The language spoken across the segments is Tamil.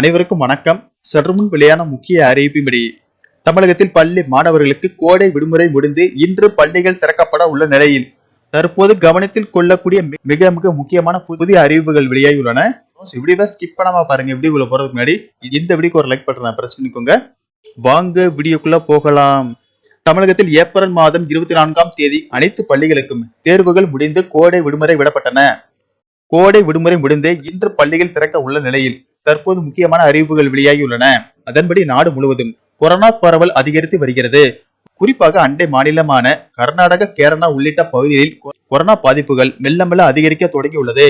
அனைவருக்கும் வணக்கம். சற்றுமுன் வெளியான முக்கிய அறிவிப்பின்படி தமிழகத்தில் பள்ளி மாணவர்களுக்கு கோடை விடுமுறை முடிந்து இன்று பள்ளிகள் திறக்கப்பட உள்ள நிலையில் தற்போது கவனத்தில் கொள்ளக்கூடிய மிக மிக முக்கியமான புதிய அறிவிப்புகள் வெளியாகியுள்ளன. வீடியோவை ஸ்கிப் பண்ணாம பாருங்க. வீடியோக்குள்ள போறதுக்கு முன்னாடி இந்த வீடியோக்கு ஒரு லைக் பட்டனை பிரஸ் பண்ணிக்கோங்க. வாங்க வீடியோக்குள்ள போகலாம். தமிழகத்தில் ஏப்ரல் மாதம் இருபத்தி நான்காம் தேதி அனைத்து பள்ளிகளுக்கும் தேர்வுகள் முடிந்து கோடை விடுமுறை விடப்பட்டன. கோடை விடுமுறை முடிந்து இன்று பள்ளிகள் திறக்க உள்ள நிலையில் தற்போது முக்கியமான அறிவிப்புகள் வெளியாகியுள்ளன. அதன்படி நாடு முழுவதும் கொரோனா பரவல் அதிகரித்து வருகிறது. குறிப்பாக அண்டை மாநிலமான கர்நாடக கேரளா உள்ளிட்ட பகுதிகளில் கொரோனா பாதிப்புகள் மெல்ல மெல்ல அதிகரிக்க தொடங்கியுள்ளது.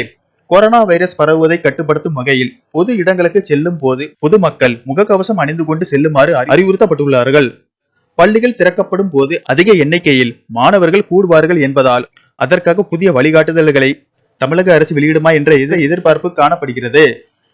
கொரோனா வைரஸ் பரவுவதை கட்டுப்படுத்தும் வகையில் பொது இடங்களுக்கு செல்லும் போது பொதுமக்கள் முகக்கவசம் அணிந்து கொண்டு செல்லுமாறு அறிவுறுத்தப்பட்டுள்ளார்கள். பள்ளிகள் திறக்கப்படும் போது அதிக எண்ணிக்கையில் மாணவர்கள் கூடுவார்கள் என்பதால் அதற்காக புதிய வழிகாட்டுதல்களை தமிழக அரசு வெளியிடுமா என்ற எதிர்பார்ப்பு காணப்படுகிறது.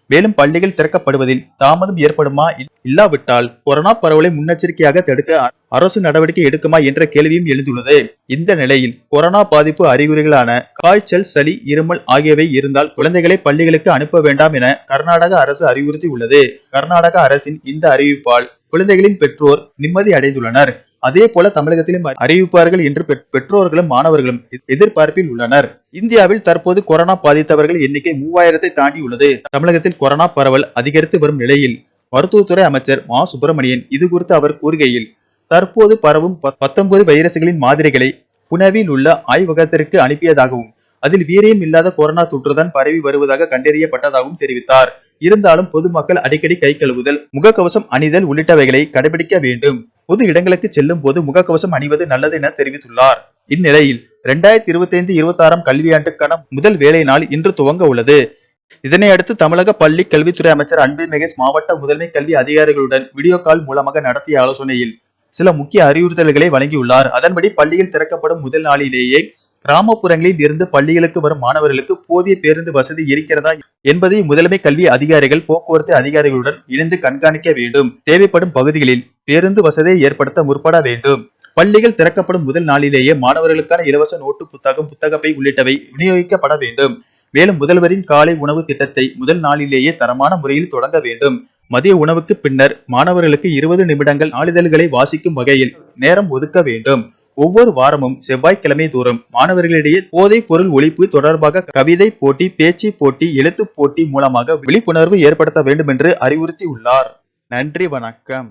மேலும் பள்ளிகள் திறக்கப்படுவதில் தாமதம் ஏற்படுமா இல்லாவிட்டால் கொரோனா பரவலை முன்னெச்சரிக்கையாக தடுக்க அரசு நடவடிக்கை எடுக்குமா என்ற கேள்வியும் எழுந்துள்ளது. இந்த நிலையில் கொரோனா பாதிப்பு அறிகுறிகளான காய்ச்சல் சளி இருமல் ஆகியவை இருந்தால் குழந்தைகளை பள்ளிகளுக்கு அனுப்ப வேண்டாம் என கர்நாடக அரசு அறிவுறுத்தி உள்ளது கர்நாடக அரசின் இந்த அறிவிப்பால் குழந்தைகளின் பெற்றோர் நிம்மதி அடைந்துள்ளனர். அதே போல தமிழகத்திலும் அறிவிப்பார்கள் என்று பெற்- பெற்றோர்களும் மாணவர்களும் எதிர்பார்ப்பில் உள்ளனர். இந்தியாவில் தற்போது கொரோனா பாதித்தவர்கள் எண்ணிக்கை மூவாயிரத்தை தாண்டி உள்ளது. தமிழகத்தில் கொரோனா பரவல் அதிகரித்து வரும் நிலையில் மருத்துவத்துறை அமைச்சர் மா. சுப்பிரமணியன் இது குறித்து அவர் கூறுகையில் தற்போது பரவும் ப- 19 வைரசுகளின் மாதிரிகளை புனவில் உள்ள ஆய்வகத்திற்கு அனுப்பியதாகவும் அதில் வீரியம் இல்லாத கொரோனா தொற்றுதான் பரவி வருவதாக கண்டறியப்பட்டதாகவும் தெரிவித்தார். இருந்தாலும் பொதுமக்கள் அடிக்கடி கை கழுவுதல் முகக்கவசம் அணிதல் உள்ளிட்டவைகளை கடைபிடிக்க வேண்டும். பொது இடங்களுக்கு செல்லும் போது முகக்கவசம் அணிவது நல்லது என தெரிவித்துள்ளார். இந்நிலையில் இரண்டாயிரத்தி இருபத்தி ஐந்து இருபத்தி ஆறாம் கல்வியாண்டுக்கான முதல் வேலை நாள் இன்று துவங்க உள்ளது. இதனை அடுத்து தமிழக பள்ளி கல்வித்துறை அமைச்சர் அன்பில் மகேஷ் மாவட்ட முதன்மை கல்வி அதிகாரிகளுடன் வீடியோ கால் மூலமாக நடத்திய ஆலோசனையில் சில முக்கிய அறிவுறுத்தல்களை வழங்கியுள்ளார். அதன்படி பள்ளியில் திறக்கப்படும் முதல் நாளிலேயே கிராமப்புறங்களில் இருந்து பள்ளிகளுக்கு வரும் மாணவர்களுக்கு போதிய பேருந்து வசதி இருக்கிறதா என்பதை முதன்மை கல்வி அதிகாரிகள் போக்குவரத்து அதிகாரிகளுடன் இணைந்து கண்காணிக்க வேண்டும். தேவைப்படும் பகுதிகளில் பேருந்து வசதியை ஏற்படுத்த முற்பட வேண்டும். பள்ளிகள் திறக்கப்படும் முதல் நாளிலேயே மாணவர்களுக்கான இலவச நோட்டு புத்தகம் புத்தகப்பை உள்ளிட்டவை விநியோகிக்கப்பட வேண்டும். மேலும் முதல்வரின் காலை உணவு திட்டத்தை முதல் நாளிலேயே தரமான முறையில் தொடங்க வேண்டும். மதிய உணவுக்கு பின்னர் மாணவர்களுக்கு இருபது நிமிடங்கள் நாளிதழ்களை வாசிக்கும் வகையில் நேரம் ஒதுக்க வேண்டும். ஒவ்வொரு வாரமும் செவ்வாய்க்கிழமை தோறும் மாணவர்களிடையே போதைப் பொருள் ஒழிப்பு தொடர்பாக கவிதை போட்டி பேச்சு போட்டி எழுத்துப் போட்டி மூலமாக விழிப்புணர்வு ஏற்படுத்த வேண்டும் என்று அறிவுறுத்தியுள்ளார். நன்றி வணக்கம்.